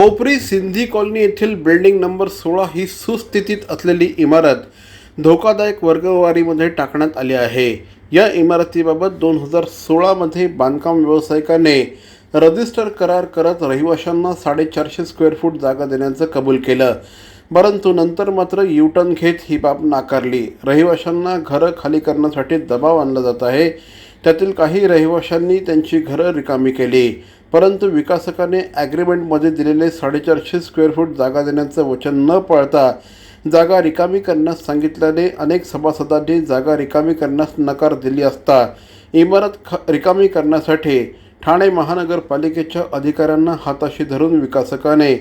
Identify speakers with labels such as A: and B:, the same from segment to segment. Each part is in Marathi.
A: कोपरी सिंधी कॉलनी येथील बिल्डिंग नंबर सोळा ही सुस्थितीत असलेली इमारत धोकादायक वर्गवारीमध्ये टाकण्यात आली आहे. या इमारतीबाबत दोन हजार सोळामध्ये बांधकाम व्यावसायिकाने रजिस्टर करार करत रहिवाशांना साडेचारशे स्क्वेअर फूट जागा देण्याचं कबूल केलं. परंतु नंतर मात्र युटर्न घेत ही बाब नाकारली. रहिवाशांना घरं खाली करण्यासाठी दबाव आणला जात आहे. त्यातील काही रहिवाशांनी त्यांची घरं रिकामी केली. परंतु विकासकाने ॲग्रीमेंटमध्ये दिलेले साडेचारशे स्क्वेअर फूट जागा देण्याचं वचन न पाळता जागा रिकामी करण्यास सांगितल्याने अनेक सभासदांनी जागा रिकामी करण्यास नकार दिली असता इमारत ख रिकामी करण्यासाठी ठाणे महानगरपालिकेच्या अधिकाऱ्यांना हाताशी धरून विकासकाने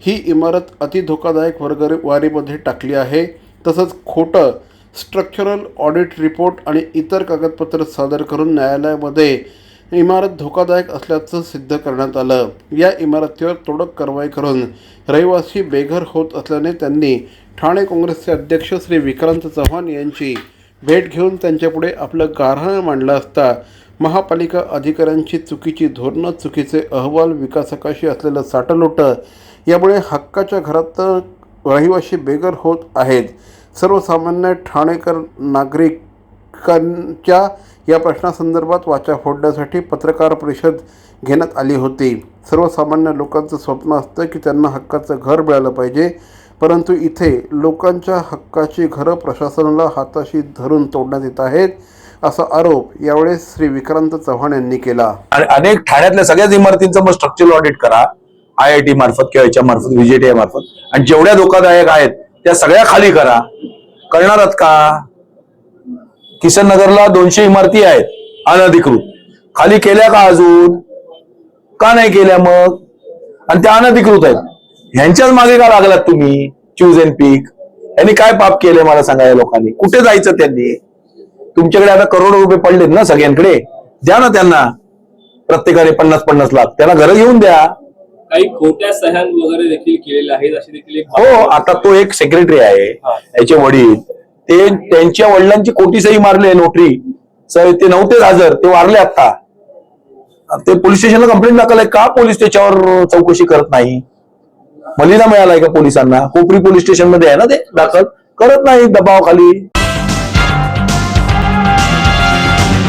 A: ही इमारत अतिधोकादायक वर्गवारीमध्ये टाकली आहे. तसंच खोटं स्ट्रक्चरल ऑडिट रिपोर्ट आणि इतर कागदपत्र सादर करून न्यायालयामध्ये इमारत धोकादायक असल्याचं सिद्ध करण्यात आलं. या इमारतीवर तोडक कारवाई करून रहिवासी बेघर होत असल्याने त्यांनी ठाणे काँग्रेसचे अध्यक्ष श्री विक्रांत चव्हाण यांची भेट घेऊन त्यांच्यापुढे आपलं गारहाण मांडलं असता महापालिका अधिकाऱ्यांची चुकीची धोरणं चुकीचे अहवाल विकासकाशी असलेलं साटलोटं यामुळे हक्काच्या घरात रहिवाशी बेघर होत आहेत. सर्वसामान्य ठाणेकर नागरिकांच्या या प्रश्नासंदर्भात वाचा फोडण्यासाठी पत्रकार परिषद घेण्यात आली होती. सर्वसामान्य लोकांचं स्वप्न असतं की त्यांना हक्काचं घर मिळालं पाहिजे परंतु इथे लोकांच्या हक्काची घरं प्रशासनाला हाताशी धरून तोडण्यात येत आहेत असा आरोप यावेळेस श्री विक्रांत चव्हाण यांनी केला.
B: आणि अनेक ठाण्यातल्या सगळ्याच इमारतींचं मग स्ट्रक्चरल ऑडिट करा. आय आय टी मार्फत किंवा याच्या मार्फत व्हीजेटीआय मार्फत. आणि जेवढ्या धोकादायक आहेत त्या सगळ्या खाली करा. करणारच का? किसन नगरला दोनशे इमारती आहेत अनधिकृत. खाली केल्या का अजून? का नाही केल्या मग? आणि त्या अनधिकृत आहेत. ह्यांच्याच मागे का लागलात तुम्ही चूज अँड पीक यांनी काय पाप केले मला सांगा या लोकांनी? कुठे जायचं त्यांनी? तुमच्याकडे आता करोडो रुपये पडलेत ना सगळ्यांकडे? द्या ना त्यांना. प्रत्येकाने पन्नास पन्नास लाख. त्यांना घरं घेऊन द्या.
C: काही खोट्या सह्या वगैरे देखील केलेल्या आहेत अशी देखील एक
B: हो आता तो एक सेक्रेटरी आहे याचे वडील. ते त्यांच्या वडिलांची कोटी सही मारली नोटरी स- ते नव्हतेच हजर ते वारले आता. ते पोलीस स्टेशनला कंप्लेंट दाखल आहे. का पोलीस त्याच्यावर चौकशी करत नाही? मलिदा मिळालाय का पोलिसांना? कोपरी पोलीस स्टेशनमध्ये आहे ना ते दाखल? करत नाही दबावाखाली.